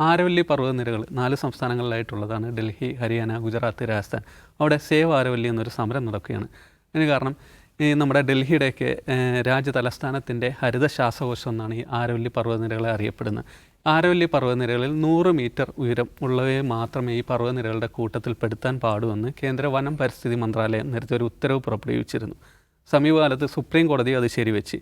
ആരവല്ലി പർവതനിരകൾ നാല് സംസ്ഥാനങ്ങളിലായിട്ടുള്ളതാണ് ഡൽഹി ഹരിയാന ഗുജറാത്ത് രാജസ്ഥാൻ. അവിടെ സേവ് ആരവല്ലി എന്നൊരു സമരം നടക്കുകയാണ്. അതിന് കാരണം ഈ നമ്മുടെ ഡൽഹിയുടെയൊക്കെ രാജ്യതലസ്ഥാനത്തിന്റെ രാജ്യ തലസ്ഥാനത്തിന്റെ ഹരിത ശ്വാസകോശം എന്നാണ് ഈ ആരവല്ലി പർവതനിരകളെ അറിയപ്പെടുന്നത്. ആരവല്ലി പർവതനിരകളിൽ നൂറ് മീറ്റർ ഉയരം ഉള്ളവയെ മാത്രമേ ഈ പർവതനിരകളുടെ കൂട്ടത്തിൽ പെടുത്താൻ പാടുമെന്ന് കേന്ദ്ര വനം പരിസ്ഥിതി മന്ത്രാലയം നേരത്തെ ഒരു ഉത്തരവ് പുറപ്പെടുവിച്ചിരുന്നു. സമീപകാലത്ത് സുപ്രീം കോടതി അത് ശരിവെച്ച്.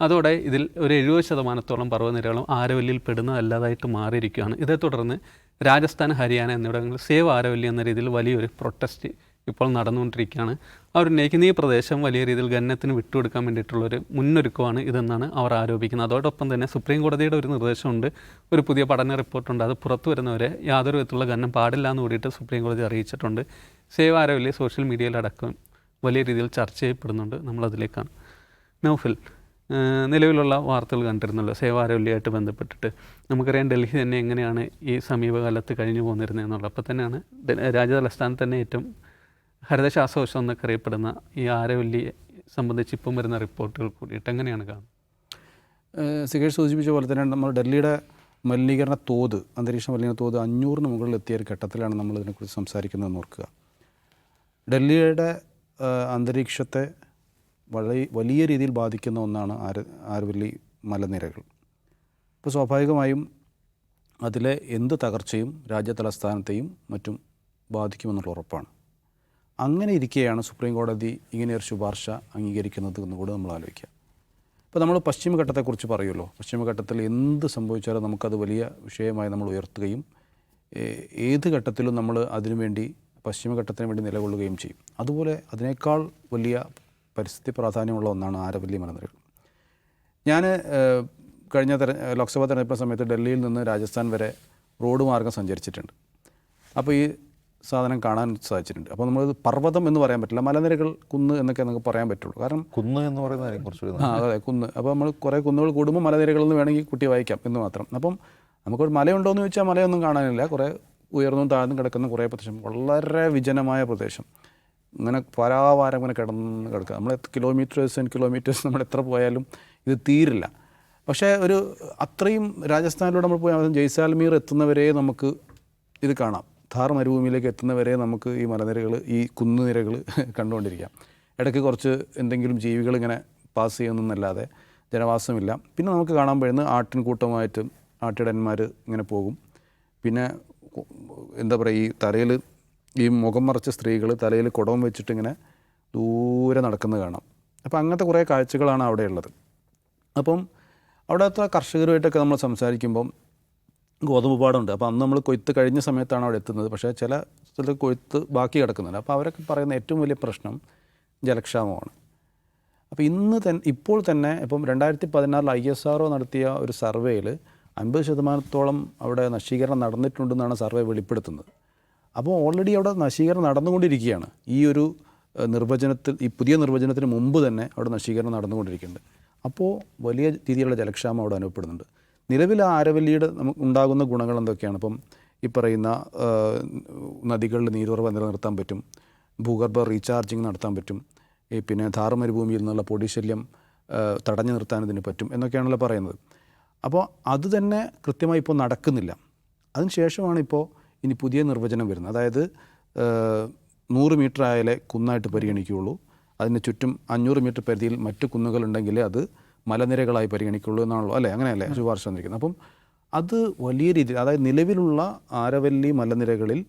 അതോടെ ഇതിൽ ഒരു എഴുപത് ശതമാനത്തോളം പർവതനിരകളും ആരവല്ലിയിൽ പെടുന്നതല്ലാതായിട്ട് മാറിയിരിക്കുകയാണ്. ഇതേ തുടർന്ന് രാജസ്ഥാൻ ഹരിയാന എന്നിവിടങ്ങളിൽ സേവ് ആരവല്ലി എന്ന രീതിയിൽ വലിയൊരു പ്രൊട്ടസ്റ്റ് ഇപ്പോൾ നടന്നുകൊണ്ടിരിക്കുകയാണ്. അവർ ഉന്നയിക്കുന്ന ഈ പ്രദേശം വലിയ രീതിയിൽ ഗന്നത്തിന് വിട്ടുകൊടുക്കാൻ വേണ്ടിയിട്ടുള്ളൊരു മുന്നൊരുക്കമാണ് ഇതെന്നാണ് അവർ ആരോപിക്കുന്നത്. അതോടൊപ്പം തന്നെ സുപ്രീം കോടതിയുടെ ഒരു നിർദ്ദേശമുണ്ട്. ഒരു പുതിയ പഠന റിപ്പോർട്ടുണ്ട്. അത് പുറത്തു വരുന്നവരെ യാതൊരു വിധത്തിലുള്ള ഗന്നം പാടില്ല എന്ന് കൂടിയിട്ട് സുപ്രീം കോടതി അറിയിച്ചിട്ടുണ്ട്. സേവ് ആരവല്ലി സോഷ്യൽ മീഡിയയിലടക്കം വലിയ രീതിയിൽ ചർച്ച ചെയ്യപ്പെടുന്നുണ്ട്. നമ്മളതിലേക്കാണ്. നൗഫിൽ നിലവിലുള്ള വാർത്തകൾ കണ്ടിരുന്നല്ലോ. സേവാരോല്യമായിട്ട് ബന്ധപ്പെട്ടിട്ട്. നമുക്കറിയാം ഡൽഹി തന്നെ എങ്ങനെയാണ് ഈ സമീപകാലത്ത് കഴിഞ്ഞു പോന്നിരുന്നത് എന്നുള്ളത്. അപ്പോൾ തന്നെയാണ് രാജ്യതലസ്ഥാനത്ത് തന്നെ ഏറ്റവും ഹരിതശ്വാസകോശം എന്നൊക്കെ അറിയപ്പെടുന്ന ഈ ആരവല്ലിയെ സംബന്ധിച്ച് ഇപ്പം വരുന്ന റിപ്പോർട്ടുകൾ കൂടിയിട്ട് എങ്ങനെയാണ് കാണുന്നത്? സികേഷ് സൂചിപ്പിച്ച പോലെ തന്നെ നമ്മൾ ഡൽഹിയുടെ മലിനീകരണ തോത് അന്തരീക്ഷ മലിനീകരണ തോത് അഞ്ഞൂറിന് മുകളിൽ എത്തിയ ഒരു ഘട്ടത്തിലാണ് നമ്മൾ ഇതിനെക്കുറിച്ച് സംസാരിക്കുന്നതെന്ന് ഓർക്കുക. ഡൽഹിയുടെ അന്തരീക്ഷത്തെ വളരെ വലിയ രീതിയിൽ ബാധിക്കുന്ന ഒന്നാണ് ആര ആരവല്ലി മലനിരകൾ. അപ്പോൾ സ്വാഭാവികമായും അതിലെ എന്ത് തകർച്ചയും രാജ്യതലസ്ഥാനത്തെയും മറ്റും ബാധിക്കുമെന്നുള്ള ഉറപ്പാണ്. അങ്ങനെ ഇരിക്കെയാണ് സുപ്രീം കോടതി ഇങ്ങനെയൊരു ശുപാർശ അംഗീകരിക്കുന്നത് എന്നുകൂടെ നമ്മൾ ആലോചിക്കുക. ഇപ്പോൾ നമ്മൾ പശ്ചിമഘട്ടത്തെക്കുറിച്ച് പറയുമല്ലോ. പശ്ചിമഘട്ടത്തിൽ എന്ത് സംഭവിച്ചാലും നമുക്കത് വലിയ വിഷയമായി നമ്മൾ ഉയർത്തുകയും ഏത് ഘട്ടത്തിലും നമ്മൾ അതിനുവേണ്ടി പശ്ചിമഘട്ടത്തിന് വേണ്ടി നിലകൊള്ളുകയും ചെയ്യും. അതുപോലെ അതിനേക്കാൾ വലിയ പരിസ്ഥിതി പ്രാധാന്യമുള്ള ഒന്നാണ് ആരവല്ലി മലനിരകൾ. ഞാൻ കഴിഞ്ഞ തെര ലോക്സഭാ തെരഞ്ഞെടുപ്പ് സമയത്ത് ഡൽഹിയിൽ നിന്ന് രാജസ്ഥാൻ വരെ റോഡ് മാർഗം സഞ്ചരിച്ചിട്ടുണ്ട്. അപ്പോൾ ഈ സാധനം കാണാൻ സാധിച്ചിട്ടുണ്ട്. അപ്പോൾ നമ്മൾ പർവതം എന്ന് പറയാൻ പറ്റില്ല മലനിരകൾ കുന്ന് എന്നൊക്കെ നമുക്ക് പറയാൻ പറ്റുള്ളൂ. കാരണം കുന്ന് എന്ന് പറയുന്ന കുറച്ചുകൂടി ആ അതെ കുന്ന്. അപ്പോൾ നമ്മൾ കുറേ കുന്നുകൾ കൂടുമ്പോൾ മലനിരകളിൽ നിന്ന് വേണമെങ്കിൽ കുട്ടി വായിക്കാം എന്ന് മാത്രം. അപ്പം നമുക്കൊരു മലയുണ്ടോ എന്ന് ചോദിച്ചാൽ മലയൊന്നും കാണാനില്ല. കുറേ ഉയർന്നും താഴ്ന്നും കിടക്കുന്ന കുറേ പ്രദേശം. വളരെ വിജനമായ പ്രദേശം. ഇങ്ങനെ പരാവാരം ഇങ്ങനെ കിടന്ന് കിടക്കുക. നമ്മൾ കിലോമീറ്റേഴ്സ് ആൻഡ് കിലോമീറ്റേഴ്സ് നമ്മൾ എത്ര പോയാലും ഇത് തീരില്ല. പക്ഷേ ഒരു അത്രയും രാജസ്ഥാനിലൂടെ നമ്മൾ പോയാൽ അവസാനം ജയ്സാൽമീർ എത്തുന്നവരെ നമുക്ക് ഇത് കാണാം. ഥാർ മരുഭൂമിയിലേക്ക് എത്തുന്നവരെ നമുക്ക് ഈ മലനിരകൾ ഈ കുന്നുനിരകൾ കണ്ടുകൊണ്ടിരിക്കാം. ഇടയ്ക്ക് കുറച്ച് എന്തെങ്കിലും ജീവികൾ ഇങ്ങനെ പാസ് ചെയ്യുന്നതെന്നല്ലാതെ ജനവാസമില്ല. പിന്നെ നമുക്ക് കാണാൻ പോയിരുന്നു ആട്ടിൻകൂട്ടമായിട്ടും ആട്ടിടന്മാർ ഇങ്ങനെ പോകും. പിന്നെ എന്താ പറയുക ഈ തലയിൽ ഈ മുഖം മറച്ച സ്ത്രീകൾ തലയിൽ കുടവും വെച്ചിട്ടിങ്ങനെ ദൂരെ നടക്കുന്നത് കാണാം. അപ്പോൾ അങ്ങനത്തെ കുറേ കാഴ്ചകളാണ് അവിടെ ഉള്ളത്. അപ്പം അവിടുത്തെ കർഷകരുമായിട്ടൊക്കെ നമ്മൾ സംസാരിക്കുമ്പം ഗോതമ്പ് പാടമുണ്ട് അപ്പോൾ അന്ന് നമ്മൾ കൊയ്ത്ത് കഴിഞ്ഞ സമയത്താണ് അവിടെ എത്തുന്നത്. പക്ഷേ ചില സ്ഥലത്ത് കൊയ്ത്ത് ബാക്കി കിടക്കുന്നുണ്ട്. അപ്പോൾ അവരൊക്കെ പറയുന്ന ഏറ്റവും വലിയ പ്രശ്നം ജലക്ഷാമമാണ്. അപ്പോൾ ഇന്ന് തന്നെ ഇപ്പോൾ തന്നെ ഇപ്പം രണ്ടായിരത്തി പതിനാറിൽ ഐ എസ് ആർ നടത്തിയ ഒരു സർവേയിൽ അൻപത് ശതമാനത്തോളം അവിടെ നശീകരണം നടന്നിട്ടുണ്ടെന്നാണ് സർവേ വെളിപ്പെടുത്തുന്നത്. അപ്പോൾ ഓൾറെഡി അവിടെ നശീകരണം നടന്നുകൊണ്ടിരിക്കുകയാണ്. ഈ ഒരു നിർവചനത്തിൽ ഈ പുതിയ നിർവചനത്തിന് മുമ്പ് തന്നെ അവിടെ നശീകരണം നടന്നുകൊണ്ടിരിക്കുന്നുണ്ട്. അപ്പോൾ വലിയ രീതിയിലുള്ള ജലക്ഷാമം അവിടെ അനുഭവപ്പെടുന്നുണ്ട്. നിലവിൽ ആ ആരവല്ലിയുടെ നമുക്ക് ഉണ്ടാകുന്ന ഗുണങ്ങൾ എന്തൊക്കെയാണ്? ഇപ്പം ഈ പറയുന്ന നദികളിൽ നീരുറവ നിലനിർത്താൻ പറ്റും ഭൂഗർഭ റീചാർജിങ് നടത്താൻ പറ്റും ഈ പിന്നെ ധാർമരുഭൂമിയിൽ നിന്നുള്ള പൊടിശല്യം തടഞ്ഞു നിർത്താൻ ഇതിന് പറ്റും എന്നൊക്കെയാണല്ലോ പറയുന്നത്. അപ്പോൾ അതുതന്നെ കൃത്യമായി ഇപ്പോൾ നടക്കുന്നില്ല. അതിനുശേഷമാണ് ഇപ്പോൾ ഇനി പുതിയ നിർവചനം വരുന്നത് അതായത് നൂറ് മീറ്റർ ആയാലേ കുന്നായിട്ട് പരിഗണിക്കുകയുള്ളൂ. അതിന് ചുറ്റും അഞ്ഞൂറ് മീറ്റർ പരിധിയിൽ മറ്റു കുന്നുകളുണ്ടെങ്കിൽ അത് മലനിരകളായി പരിഗണിക്കുള്ളൂ എന്നാണല്ലോ. അല്ലേ? അങ്ങനെയല്ലേ? ശുപാർശ വന്നിരിക്കുന്നത്. അപ്പം അത് വലിയ രീതിയിൽ അതായത് നിലവിലുള്ള ആരവല്ലി മലനിരകളിൽ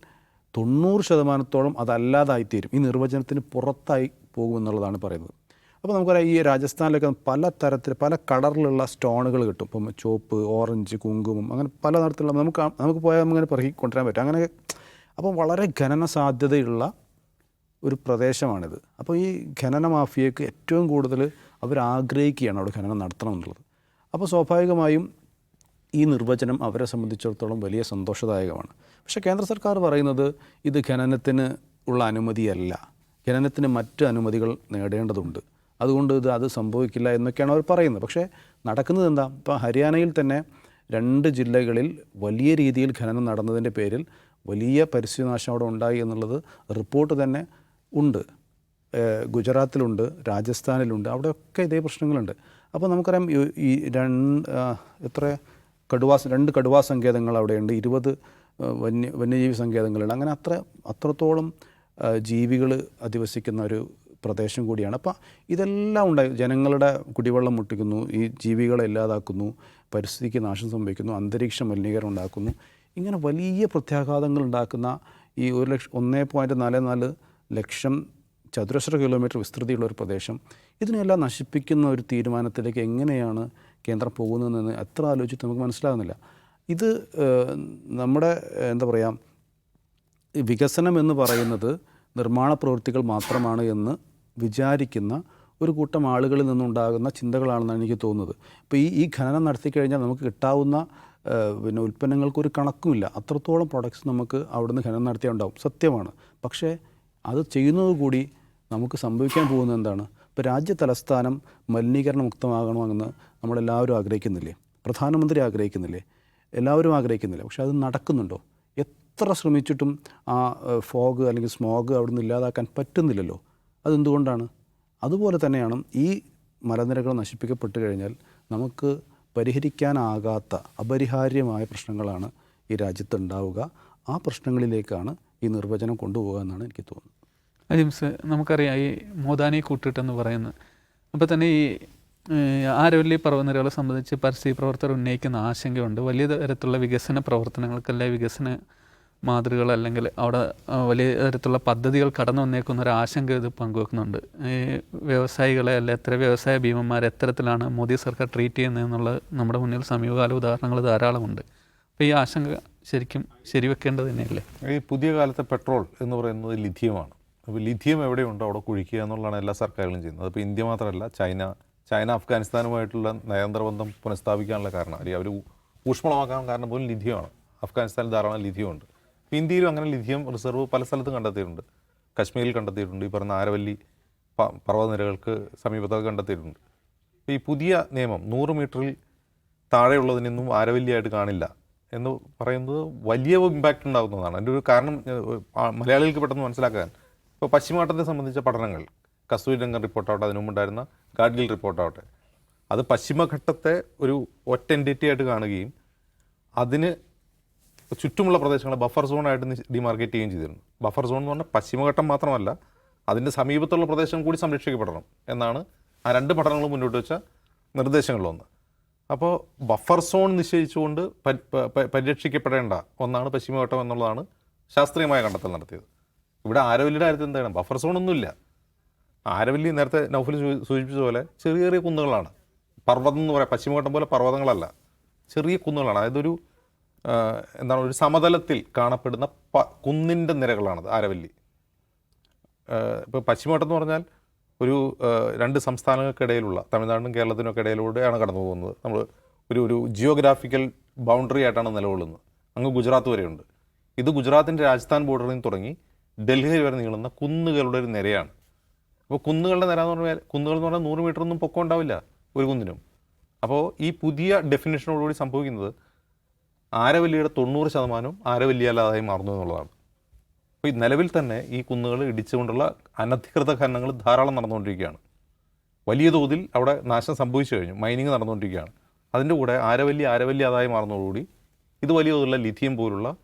തൊണ്ണൂറ് ശതമാനത്തോളം അതല്ലാതായിത്തീരും. ഈ നിർവചനത്തിന് പുറത്തായി പോകുമെന്നുള്ളതാണ് പറയുന്നത്. അപ്പോൾ നമുക്കറിയാം ഈ രാജസ്ഥാനിലൊക്കെ പല തരത്തിൽ പല കളറിലുള്ള സ്റ്റോണുകൾ കിട്ടും. ഇപ്പം ചുവപ്പ് ഓറഞ്ച് കുങ്കുമം അങ്ങനെ പല തരത്തിലുള്ള നമുക്ക് നമുക്ക് പോയാൽ അങ്ങനെ പെറുക്കി കൊണ്ടുവരാൻ പറ്റും. അങ്ങനെ അപ്പം വളരെ ഖനന സാധ്യതയുള്ള ഒരു പ്രദേശമാണിത്. അപ്പോൾ ഈ ഖനന മാഫിയക്ക് ഏറ്റവും കൂടുതൽ അവർ ആഗ്രഹിക്കുകയാണ് അവിടെ ഖനനം നടത്തണം എന്നുള്ളത്. അപ്പോൾ സ്വാഭാവികമായും ഈ നിർവചനം അവരെ സംബന്ധിച്ചിടത്തോളം വലിയ സന്തോഷദായകമാണ്. പക്ഷേ കേന്ദ്ര സർക്കാർ പറയുന്നത് ഇത് ഖനനത്തിന് ഉള്ള അനുമതിയല്ല. ഖനനത്തിന് മറ്റ് അനുമതികൾ നേടേണ്ടതുണ്ട്. അതുകൊണ്ട് ഇത് അത് സംഭവിക്കില്ല എന്നൊക്കെയാണ് അവർ പറയുന്നത്. പക്ഷേ നടക്കുന്നത് എന്താ? ഇപ്പോൾ ഹരിയാനയിൽ തന്നെ രണ്ട് ജില്ലകളിൽ വലിയ രീതിയിൽ ഖനനം നടന്നതിന്റെ പേരിൽ വലിയ പരിസ്ഥിതിനാശം അവിടെ ഉണ്ടായി എന്നുള്ളത് റിപ്പോർട്ട് തന്നെ ഉണ്ട്. ഗുജറാത്തിലുണ്ട് രാജസ്ഥാനിലുണ്ട് അവിടെയൊക്കെ ഇതേ പ്രശ്നങ്ങളുണ്ട്. അപ്പോൾ നമുക്കറിയാം ഈ- രണ്ട് എത്ര കടുവാ രണ്ട് കടുവാ സങ്കേതങ്ങൾ അവിടെയുണ്ട് ഇരുപത് വന്യ വന്യജീവി സങ്കേതങ്ങളുണ്ട്. അങ്ങനെ അത്ര അത്രത്തോളം ജീവികൾ അധിവസിക്കുന്ന ഒരു പ്രദേശം കൂടിയാണ്. അപ്പം ഇതെല്ലാം ഉണ്ടായി ജനങ്ങളുടെ കുടിവെള്ളം മുട്ടിക്കുന്നു ഈ ജീവികളെ ഇല്ലാതാക്കുന്നു പരിസ്ഥിതിക്ക് നാശം സംഭവിക്കുന്നു അന്തരീക്ഷ മലിനീകരണം ഉണ്ടാക്കുന്നു. ഇങ്ങനെ വലിയ പ്രത്യാഘാതങ്ങൾ ഉണ്ടാക്കുന്ന ഈ ഒരു ലക്ഷം ഒന്നേ പോയിന്റ് നാല് നാല് ലക്ഷം ചതുരശ്ര കിലോമീറ്റർ വിസ്തൃതിയുള്ള ഒരു പ്രദേശം. ഇതിനെല്ലാം നശിപ്പിക്കുന്ന ഒരു തീരുമാനത്തിലേക്ക് എങ്ങനെയാണ് കേന്ദ്രം പോകുന്നതെന്ന് എത്ര ആലോചിച്ചിട്ട് നമുക്ക് മനസ്സിലാകുന്നില്ല. ഇത് നമ്മുടെ എന്താ പറയുക വികസനം എന്ന് പറയുന്നത് നിർമ്മാണ പ്രവൃത്തികൾ മാത്രമാണ് എന്ന് വിചാരിക്കുന്ന ഒരു കൂട്ടം ആളുകളിൽ നിന്നുണ്ടാകുന്ന ചിന്തകളാണെന്നാണ് എനിക്ക് തോന്നുന്നത്. ഇപ്പോൾ ഈ ഈ ഖനനം നടത്തിക്കഴിഞ്ഞാൽ നമുക്ക് കിട്ടാവുന്ന പിന്നെ പിന്നെ ഉൽപ്പന്നങ്ങൾക്കൊരു കണക്കുമില്ല. അത്രത്തോളം പ്രൊഡക്ട്സ് നമുക്ക് അവിടുന്ന് ഖനനം നടത്തിയാൽ സത്യമാണ്. പക്ഷേ അത് ചെയ്യുന്നത് കൂടി നമുക്ക് സംഭവിക്കാൻ പോകുന്നത് എന്താണ്? ഇപ്പോൾ രാജ്യ തലസ്ഥാനം മലിനീകരണ മുക്തമാകണമെന്ന് നമ്മളെല്ലാവരും ആഗ്രഹിക്കുന്നില്ലേ? പ്രധാനമന്ത്രി ആഗ്രഹിക്കുന്നില്ലേ? എല്ലാവരും ആഗ്രഹിക്കുന്നില്ല? പക്ഷേ അത് നടക്കുന്നുണ്ടോ? എത്ര ശ്രമിച്ചിട്ടും ആ ഫോഗ് അല്ലെങ്കിൽ സ്മോഗ് അവിടുന്ന് ഇല്ലാതാക്കാൻ പറ്റുന്നില്ലല്ലോ. അതെന്തുകൊണ്ടാണ്? അതുപോലെ തന്നെയാണ് ഈ മലനിരകൾ നശിപ്പിക്കപ്പെട്ട് കഴിഞ്ഞാൽ നമുക്ക് പരിഹരിക്കാനാകാത്ത അപരിഹാര്യമായ പ്രശ്നങ്ങളാണ് ഈ രാജ്യത്ത് ഉണ്ടാവുക ആ പ്രശ്നങ്ങളിലേക്കാണ് ഈ നിർവചനം കൊണ്ടുപോകുക എന്നാണ് എനിക്ക് തോന്നുന്നത്. അജിംസ് നമുക്കറിയാം ഈ മോദാനി കൂട്ടിട്ടെന്ന് പറയുന്നത് അപ്പോൾ തന്നെ ഈ ആരവല്ലി പർവനിരകളെ സംബന്ധിച്ച് പരിസ്ഥിതി പ്രവർത്തകർ ഉന്നയിക്കുന്ന ആശങ്കയുണ്ട്. വലിയ തരത്തിലുള്ള വികസന പ്രവർത്തനങ്ങൾക്കല്ലേ വികസന മാതൃകൾ അല്ലെങ്കിൽ അവിടെ വലിയ തരത്തിലുള്ള പദ്ധതികൾ കടന്നു വന്നേക്കുന്ന ഒരു ആശങ്ക ഇത് പങ്കുവെക്കുന്നുണ്ട്. ഈ വ്യവസായികളെ അല്ലെ എത്ര വ്യവസായ ഭീമന്മാരെ എത്തരത്തിലാണ് മോദി സർക്കാർ ട്രീറ്റ് ചെയ്യുന്നതെന്നുള്ളത് നമ്മുടെ മുന്നിൽ സമീപകാല ഉദാഹരണങ്ങൾ ധാരാളമുണ്ട്. അപ്പോൾ ഈ ആശങ്ക ശരിക്കും ശരിവെക്കേണ്ടത് തന്നെയല്ലേ? ഈ പുതിയ കാലത്തെ പെട്രോൾ എന്ന് പറയുന്നത് ലിഥിയമാണ്. അപ്പോൾ ലിഥിയം എവിടെയുണ്ടോ അവിടെ കുഴിക്കുക എന്നുള്ളതാണ് എല്ലാ സർക്കാരുകളും ചെയ്യുന്നത്. അപ്പോൾ ഇന്ത്യ മാത്രമല്ല ചൈന ചൈന അഫ്ഗാനിസ്ഥാനുമായിട്ടുള്ള നയതന്ത്രബന്ധം പുനഃസ്ഥാപിക്കാനുള്ള കാരണം. അല്ലെങ്കിൽ അവർ ഊഷ്മളമാക്കാൻ കാരണം പോലും ലിഥിയമാണ്. അഫ്ഗാനിസ്ഥാനിൽ ധാരാളം ലിഥിയമുണ്ട്. ഇന്ത്യയിലും അങ്ങനെ ലിഥിയം റിസർവ് പല സ്ഥലത്തും കണ്ടെത്തിയിട്ടുണ്ട്. കശ്മീരിൽ കണ്ടെത്തിയിട്ടുണ്ട്. ഈ പറഞ്ഞ ആരവല്ലി പർവതനിരകൾക്ക് സമീപത്തൊക്കെ കണ്ടെത്തിയിട്ടുണ്ട്. ഈ പുതിയ നിയമം നൂറ് മീറ്ററിൽ താഴെയുള്ളതിനൊന്നും ആരവല്ലിയായിട്ട് കാണില്ല എന്ന് പറയുന്നത് വലിയ ഇമ്പാക്റ്റ് ഉണ്ടാകുന്നതാണ്. അതിന്റെ ഒരു കാരണം മലയാളികൾക്ക് പെട്ടെന്ന് മനസ്സിലാക്കാൻ. ഇപ്പോൾ പശ്ചിമഘട്ടത്തെ സംബന്ധിച്ച പഠനങ്ങൾ കസ്തൂരി രംഗൻ റിപ്പോർട്ടാവട്ടെ അതിനു മുമ്പുണ്ടായിരുന്ന ഗാഡ്ഗിൽ റിപ്പോർട്ടാവട്ടെ. അത് പശ്ചിമഘട്ടത്തെ ഒരു ഒറ്റ എന്റിറ്റി ആയിട്ട് കാണുകയും അതിന് ചുറ്റുമുള്ള പ്രദേശങ്ങളെ ബഫർ സോണായിട്ട് ഡിമാർക്കേറ്റ് ചെയ്യുകയും ചെയ്തിരുന്നു. ബഫർ സോൺ എന്ന് പറഞ്ഞാൽ പശ്ചിമഘട്ടം മാത്രമല്ല അതിന്റെ സമീപത്തുള്ള പ്രദേശം കൂടി സംരക്ഷിക്കപ്പെടണം എന്നാണ് ആ രണ്ട് പഠനങ്ങൾ മുന്നോട്ട് വെച്ച നിർദ്ദേശങ്ങളിലൊന്ന് അപ്പോൾ ബഫർ സോൺ നിശ്ചയിച്ചുകൊണ്ട് പരിരക്ഷിക്കപ്പെടേണ്ട ഒന്നാണ് പശ്ചിമഘട്ടം എന്നുള്ളതാണ് ശാസ്ത്രീയമായ കണ്ടെത്തൽ നടത്തിയത്. ഇവിടെ ആരവല്ലിയുടെ കാര്യത്തിൽ എന്താണ്? ബഫർ സോൺ ഒന്നുമില്ല. ആരവല്ലി നേരത്തെ നൗഫലി സൂചിപ്പിച്ച പോലെ ചെറിയ ചെറിയ കുന്നുകളാണ്. പർവതം എന്ന് പറയാം. പശ്ചിമഘട്ടം പോലെ പർവതങ്ങളല്ല. ചെറിയ കുന്നുകളാണ്. അതായത് ഒരു എന്താണ് ഒരു സമതലത്തിൽ കാണപ്പെടുന്ന പ കുന്നിന്റെ നിരകളാണത് ആരവല്ലി. ഇപ്പോൾ പശ്ചിമഘട്ടം എന്ന് പറഞ്ഞാൽ ഒരു രണ്ട് സംസ്ഥാനങ്ങൾക്കിടയിലുള്ള തമിഴ്നാടിനും കേരളത്തിനും ഒക്കെ ഇടയിലൂടെയാണ് കടന്നു പോകുന്നത്. നമ്മൾ ഒരു ഒരു ജിയോഗ്രാഫിക്കൽ ബൗണ്ടറി ആയിട്ടാണ് നിലകൊള്ളുന്നത്. അങ്ങ് ഗുജറാത്ത് വരെയുണ്ട്. ഇത് ഗുജറാത്തിന്റെ രാജസ്ഥാൻ ബോർഡറിൽ നിന്ന് തുടങ്ങി ഡൽഹി വരെ നീളുന്ന കുന്നുകളുടെ ഒരു നിരയാണ്. അപ്പോൾ കുന്നുകളുടെ നിര എന്ന് പറഞ്ഞാൽ കുന്നുകൾ എന്ന് പറഞ്ഞാൽ നൂറ് മീറ്റർ ഒന്നും പൊക്കം ഉണ്ടാവില്ല ഒരു കുന്നിനും. അപ്പോൾ ഈ പുതിയ ഡെഫിനേഷനോടുകൂടി സംഭവിക്കുന്നത് ആരവല്ലിയുടെ തൊണ്ണൂറ് ശതമാനവും ആരവല്ലിയല്ലാതായി മാറുന്നു എന്നുള്ളതാണ്. അപ്പോൾ ഈ നിലവിൽ തന്നെ ഈ കുന്നുകൾ ഇടിച്ചുകൊണ്ടുള്ള അനധികൃത ഖനനങ്ങൾ ധാരാളം നടന്നുകൊണ്ടിരിക്കുകയാണ്. വലിയ തോതിൽ അവിടെ നാശം സംഭവിച്ചു കഴിഞ്ഞു. മൈനിങ് നടന്നുകൊണ്ടിരിക്കുകയാണ്. അതിന്റെ കൂടെ ആരവല്ലി ആരവല്ലി അതായി മാറുന്നതോടുകൂടി ഇത് വലിയ തോതിലുള്ള ലിഥിയം പോലുള്ള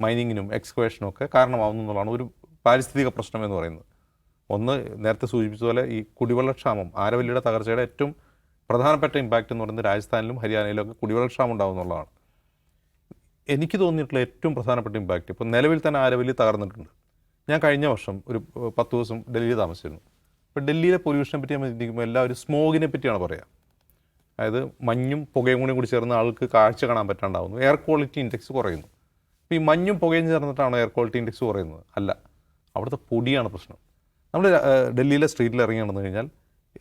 മൈനിങ്ങിനും എക്സ്ക്വേഷനും ഒക്കെ കാരണമാവുന്നു എന്നുള്ളതാണ് ഒരു പാരിസ്ഥിതിക പ്രശ്നം എന്ന് പറയുന്നത്. ഒന്ന് നേരത്തെ സൂചിപ്പിച്ചതുപോലെ ഈ കുടിവെള്ളക്ഷാമം ആരവല്ലിയുടെ തകർച്ചയുടെ ഏറ്റവും പ്രധാനപ്പെട്ട ഇമ്പാക്റ്റ് എന്ന് പറയുന്നത് രാജസ്ഥാനിലും ഹരിയാനയിലും ഒക്കെ കുടിവെള്ളക്ഷാമം ഉണ്ടാകുന്നുള്ളതാണ് എനിക്ക് തോന്നിയിട്ടുള്ള ഏറ്റവും പ്രധാനപ്പെട്ട ഇമ്പാക്റ്റ് ഇപ്പോൾ നിലവിൽ തന്നെ ആരവലി തകർന്നിട്ടുണ്ട്. ഞാൻ കഴിഞ്ഞ വർഷം ഒരു പത്ത് ദിവസം ഡൽഹിയിൽ താമസിച്ചിരുന്നു. അപ്പോൾ ഡൽഹിയിലെ പൊല്യൂഷനെ പറ്റി നമ്മൾ ചിന്തിക്കുമ്പോൾ എല്ലാവരും സ്മോഗിനെ പറ്റിയാണ് പറയുക അതായത് മഞ്ഞും പുകയും കൂടി കൂടി ചേർന്ന് ആൾക്ക് കാഴ്ച കാണാൻ പറ്റാണ്ടാവുന്നു. എയർ ക്വാളിറ്റി ഇൻഡെക്സ് കുറയുന്നു. അപ്പോൾ ഈ മഞ്ഞും പുകയും ചേർന്നിട്ടാണോ എയർ ക്വാളിറ്റി ഇൻഡെക്സ് കുറയുന്നത്? അല്ല. അവിടുത്തെ പൊടിയാണ് പ്രശ്നം. നമ്മൾ ഡൽഹിയിലെ സ്ട്രീറ്റിൽ ഇറങ്ങി നടന്നു കഴിഞ്ഞാൽ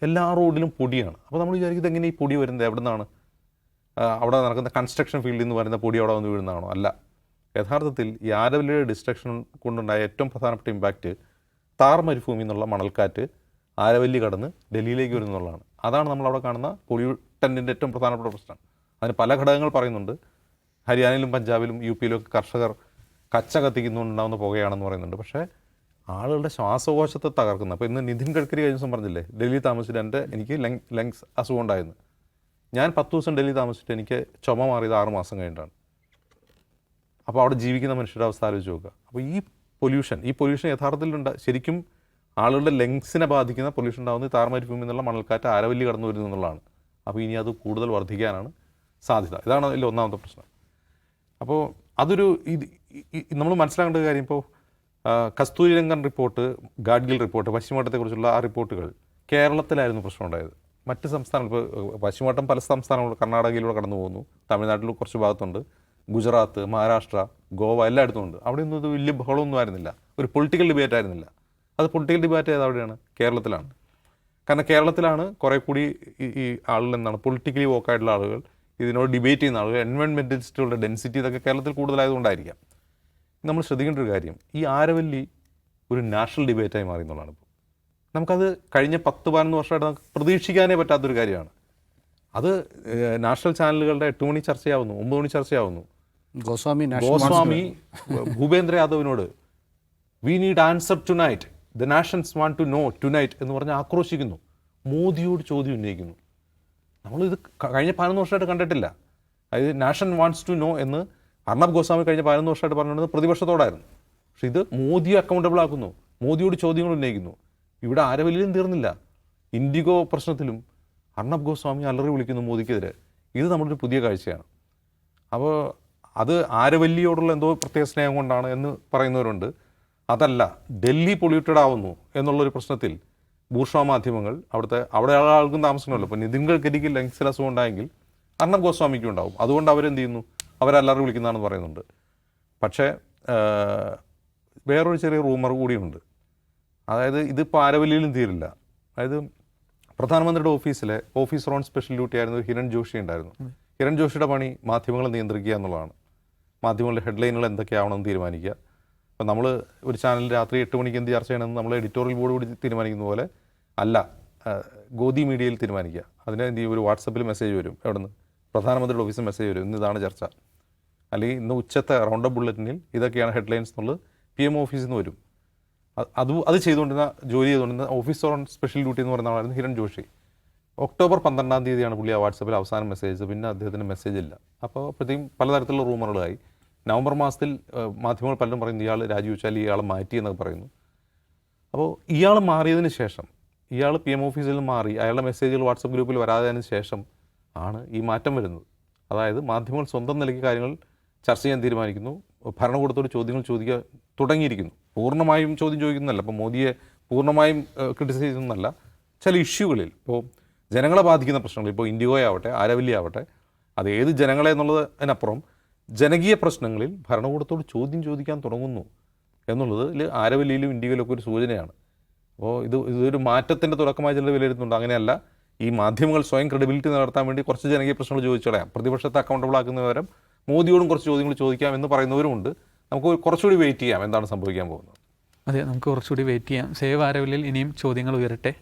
എല്ലാ റോഡിലും പൊടിയാണ്. അപ്പോൾ നമ്മൾ വിചാരിക്കുന്നത് എങ്ങനെ ഈ പൊടി വരുന്നത്? എവിടെ നിന്നാണ് അവിടെ നടക്കുന്ന കൺസ്ട്രക്ഷൻ ഫീൽഡിൽ നിന്ന് വരുന്ന പൊടി അവിടെ വന്ന് വീഴുന്നതാണോ? അല്ല. യഥാർത്ഥത്തിൽ ഈ ആരവല്ലിയുടെ ഡിസ്ട്രക്ഷൻ കൊണ്ടുണ്ടായ ഏറ്റവും പ്രധാനപ്പെട്ട ഇമ്പാക്റ്റ് താർ മരുഭൂമി എന്നുള്ള മണൽക്കാറ്റ് ആരവല്ലി കടന്ന് ഡൽഹിയിലേക്ക് വരുന്നുള്ളതാണ് അതാണ് നമ്മൾ അവിടെ കാണുന്ന പൊളിയൂട്ടന്റെ ഏറ്റവും പ്രധാനപ്പെട്ട പ്രശ്നം. അതിന് പല ഘടകങ്ങൾ പറയുന്നുണ്ട്. ഹരിയാനയിലും പഞ്ചാബിലും യു പിയിലും ഒക്കെ കർഷകർ കച്ച കത്തിക്കുന്നുണ്ടാവുന്ന പുകയാണെന്ന് പറയുന്നുണ്ട്. പക്ഷേ ആളുകളുടെ ശ്വാസകോശത്തെ തകർക്കുന്നു അപ്പോൾ ഇന്ന് നിതിൻ ഗഡ്കരി കഴിഞ്ഞ ദിവസം പറഞ്ഞില്ലേ ഡൽഹി താമസിച്ചിട്ട് എന്റെ എനിക്ക് ലങ് ലങ്സ് അസുഖം ഉണ്ടായിരുന്നു ഞാൻ പത്ത് ദിവസം ഡൽഹി താമസിച്ചിട്ട് എനിക്ക് ചുമ മാറിയത് ആറ് മാസം കഴിഞ്ഞിട്ടാണ്. അപ്പോൾ അവിടെ ജീവിക്കുന്ന മനുഷ്യരുടെ അവസ്ഥ ആലോചിച്ച് നോക്കുക. അപ്പോൾ ഈ പൊല്യൂഷൻ ഈ പൊല്യൂഷൻ യഥാർത്ഥത്തിലുണ്ട് ശരിക്കും ആളുകളുടെ ലങ്സിനെ ബാധിക്കുന്ന പൊല്യൂഷൻ ഉണ്ടാകുന്നത് താർമരുഭൂമി എന്നുള്ള മണൽക്കാറ്റ് ആരവല്ലി കടന്നു വരുന്നു എന്നുള്ളതാണ്. അപ്പോൾ ഇനി അത് കൂടുതൽ വർദ്ധിക്കാനാണ് സാധ്യത. ഇതാണ് അതിൽ ഒന്നാമത്തെ പ്രശ്നം. അപ്പോൾ അതൊരു ഇത് നമ്മൾ മനസ്സിലാക്കേണ്ട കാര്യം ഇപ്പോൾ കസ്തൂരി രംഗൻ റിപ്പോർട്ട് ഗാഡ്ഗിൽ റിപ്പോർട്ട് പശ്ചിമഘട്ടത്തെക്കുറിച്ചുള്ള ആ റിപ്പോർട്ടുകൾ കേരളത്തിലായിരുന്നു പ്രശ്നം ഉണ്ടായത്. മറ്റ് സംസ്ഥാനങ്ങൾ ഇപ്പോൾ പശ്ചിമഘട്ടം പല സംസ്ഥാനങ്ങളും കർണാടകയിലൂടെ കടന്നു പോകുന്നു. തമിഴ്നാട്ടിൽ കുറച്ച് ഭാഗത്തുണ്ട്. ഗുജറാത്ത് മഹാരാഷ്ട്ര ഗോവ എല്ലായിടത്തും ഉണ്ട്. അവിടെ ഒന്നും ഇത് വലിയ ബഹളമൊന്നും ആയിരുന്നില്ല. ഒരു പൊളിറ്റിക്കൽ ഡിബേറ്റ് ആയിരുന്നില്ല. അത് പൊളിറ്റിക്കൽ ഡിബേറ്റ് ആയത് അവിടെയാണ്? കേരളത്തിലാണ്. കാരണം കേരളത്തിലാണ് കുറേ കൂടി ഈ ആളുകൾ എന്താണ് പൊളിറ്റിക്കലി വോക്കായിട്ടുള്ള ആളുകൾ ഇതിനോട് ഡിബേറ്റ് ചെയ്യുന്ന ആളുകൾ എൻവയോൺമെന്റലിസ്റ്റുകളുടെ ഡെൻസിറ്റി ഇതൊക്കെ കേരളത്തിൽ കൂടുതലായതുകൊണ്ടായിരിക്കാം നമ്മൾ ശ്രദ്ധിക്കേണ്ട ഒരു കാര്യം ഈ ആരവല്ലി ഒരു നാഷണൽ ഡിബേറ്റായി മാറി എന്നുള്ളതാണ് നമുക്കത് കഴിഞ്ഞ പത്ത് പതിനൊന്ന് വർഷമായിട്ട് നമുക്ക് പ്രതീക്ഷിക്കാനേ പറ്റാത്തൊരു കാര്യമാണ്. അത് നാഷണൽ ചാനലുകളുടെ എട്ട് മണി ചർച്ചയാവുന്നു ഒമ്പത് മണി ചർച്ചയാവുന്നു. Goswami Goswami Bhupendra യാദവിനോട് we need answer tonight the nations want to know tonight എന്ന് പറഞ്ഞ് ആക്രോശിക്കുന്നു. മോദിയോട് ചോദ്യം ഉന്നയിക്കുന്നു. നമ്മളിത് കഴിഞ്ഞ പതിനൊന്ന് വർഷമായിട്ട് കണ്ടിട്ടില്ല. അതായത് നാഷൻ വാണ്ട്സ് ടു നോ എന്ന് അർണബ് ഗോസ്വാമി കഴിഞ്ഞ പതിനൊന്ന് വർഷമായിട്ട് പറഞ്ഞിരുന്നത് പ്രതിപക്ഷത്തോടായിരുന്നു. പക്ഷെ ഇത് മോദിയെ അക്കൗണ്ടബിൾ ആക്കുന്നു. മോദിയോട് ചോദ്യങ്ങൾ ഉന്നയിക്കുന്നു. ഇവിടെ ആരവല്ലിലും തീർന്നില്ല. ഇൻഡിഗോ പ്രശ്നത്തിലും അർണബ് ഗോസ്വാമി അലറി വിളിക്കുന്നു മോദിക്കെതിരെ. ഇത് നമ്മുടെ ഒരു പുതിയ കാഴ്ചയാണ്. അപ്പോൾ അത് ആരവല്ലിയോടുള്ള എന്തോ പ്രത്യേക സ്നേഹം കൊണ്ടാണ് എന്ന് പറയുന്നവരുണ്ട്. അതല്ല ഡൽഹി പൊള്യൂട്ടഡ് ആവുന്നു എന്നുള്ളൊരു പ്രശ്നത്തിൽ ബൂർഷ മാധ്യമങ്ങൾ അവിടുത്തെ അവിടെ ആൾക്കും താമസിക്കണമല്ലോ. അപ്പോൾ നിതിൻ ഗഡ്കരിക്ക് ലങ്സിൽ അസുഖം ഉണ്ടായെങ്കിൽ അർണബ് ഗോസ്വാമിക്കും ഉണ്ടാവും. അതുകൊണ്ട് അവരെന്ത് ചെയ്യുന്നു? അവരല്ലാതെ വിളിക്കുന്നതാണെന്ന് പറയുന്നുണ്ട്. പക്ഷേ വേറൊരു ചെറിയ റൂമർ കൂടിയുണ്ട്. അതായത് ഇത് ആരവല്ലിയിലും തീരില്ല. അതായത് പ്രധാനമന്ത്രിയുടെ ഓഫീസിലെ ഓഫീസർ ഓൺ സ്പെഷ്യൽ ഡ്യൂട്ടി ആയിരുന്നു ഹിരൺ ജോഷി ഉണ്ടായിരുന്നു. ഹിരൺ ജോഷിയുടെ പണി മാധ്യമങ്ങളെ നിയന്ത്രിക്കുക എന്നുള്ളതാണ്. മാധ്യമങ്ങളുടെ ഹെഡ്ലൈനുകൾ എന്തൊക്കെയാവണമെന്ന് തീരുമാനിക്കുക. അപ്പോൾ നമ്മൾ ഒരു ചാനൽ രാത്രി എട്ട് മണിക്ക് എന്ത് ചർച്ച ചെയ്യണമെന്ന് നമ്മൾ എഡിറ്റോറിയൽ ബോർഡ് കൂടി തീരുമാനിക്കുന്ന പോലെ അല്ല ഗോതി ഗോദി മീഡിയയിൽ തീരുമാനിക്കുക. അതിന് എന്ത് ഒരു വാട്സപ്പിൽ മെസ്സേജ് വരും എവിടെ നിന്ന് പ്രധാനമന്ത്രിയുടെ ഓഫീസിൽ മെസ്സേജ് വരും. ഇന്ന് ഇതാണ് ചർച്ച. അല്ലെങ്കിൽ ഇന്ന് ഉച്ചത്തെ റൗണ്ട് അപ്പ് ബുള്ളറ്റിനിൽ ഇതൊക്കെയാണ് ഹെഡ്ലൈൻസ് എന്നുള്ളത് പി എം ഓഫീസിൽ നിന്ന് വരും. അത് അത് ചെയ്തുകൊണ്ടിരുന്ന ജോലി ചെയ്തുകൊണ്ടിരുന്ന ഓഫീസർ ഓൺ സ്പെഷ്യൽ ഡ്യൂട്ടി എന്ന് പറയുന്ന ആളായിരുന്നു ഹിരൺ ജോഷി. ഒക്ടോബർ പന്ത്രണ്ടാം തീയതിയാണ് പുള്ളി ആ വാട്സപ്പിൽ അവസാനം മെസ്സേജ് പിന്നെ അദ്ദേഹത്തിന് മെസ്സേജ് ഇല്ല. അപ്പോൾ അപ്പോഴത്തേക്കും പലതരത്തിലുള്ള റൂമറുകളായി നവംബർ മാസത്തിൽ മാധ്യമങ്ങൾ പലരും പറയുന്നു ഇയാൾ രാജിവെച്ചാൽ ഇയാൾ മാറ്റി എന്നൊക്കെ പറയുന്നു. അപ്പോൾ ഇയാൾ മാറിയതിന് ശേഷം ഇയാൾ പി എം ഓഫീസിൽ നിന്ന് മാറി അയാളുടെ മെസ്സേജുകൾ വാട്സപ്പ് ഗ്രൂപ്പിൽ വരാതിന് ശേഷം ആണ് ഈ മാറ്റം വരുന്നത്. അതായത് മാധ്യമങ്ങൾ സ്വന്തം നിലയ്ക്ക് കാര്യങ്ങൾ ചർച്ച ചെയ്യാൻ തീരുമാനിക്കുന്നു ഭരണകൂടത്തോട് ചോദ്യങ്ങൾ ചോദിക്കാൻ തുടങ്ങിയിരിക്കുന്നു. പൂർണമായും ചോദ്യം ചോദിക്കുന്നതല്ല. അപ്പോൾ മോദിയെ പൂർണമായും ക്രിട്ടിസൈസ് ചെയ്യുന്നതല്ല. ചില ഇഷ്യൂകളിൽ ഇപ്പോൾ ജനങ്ങളെ ബാധിക്കുന്ന പ്രശ്നങ്ങൾ ഇപ്പോൾ ഇൻഡിഗോ ആവട്ടെ ആരവല്ലി ആവട്ടെ അത് ഏത് ജനങ്ങളെ എന്നുള്ളതിനപ്പുറം ജനകീയ പ്രശ്നങ്ങളിൽ ഭരണകൂടത്തോട് ചോദ്യം ചോദിക്കാൻ തുടങ്ങുന്നു എന്നുള്ളത് ആരവല്ലിയിലും ഇന്ത്യയിലൊക്കെ ഒരു സൂചനയാണ്. അപ്പോൾ ഇത് ഇതൊരു മാറ്റത്തിന്റെ തുടക്കമായി ചിലർ വിലയിരുത്തുന്നുണ്ട്. അങ്ങനെയല്ല ഈ മാധ്യമങ്ങൾ സ്വയം ക്രെഡിബിലിറ്റി നടത്താൻ വേണ്ടി കുറച്ച് ജനകീയ പ്രശ്നങ്ങൾ ചോദിച്ചു കളയാം പ്രതിപക്ഷത്തെ അക്കൗണ്ടബിൾ ആക്കുന്ന മോദിയോടും കുറച്ച് ചോദ്യങ്ങൾ ചോദിക്കാം എന്ന് പറയുന്നവരുമുണ്ട്. നമുക്ക് കുറച്ചുകൂടി വെയിറ്റ് ചെയ്യാം. എന്താണ് സംഭവിക്കാൻ പോകുന്നത്? അതെ നമുക്ക് കുറച്ചുകൂടി വെയിറ്റ് ചെയ്യാം. സേവ് ആരവില്ലിൽ ഇനിയും ചോദ്യങ്ങൾ ഉയരട്ടെ?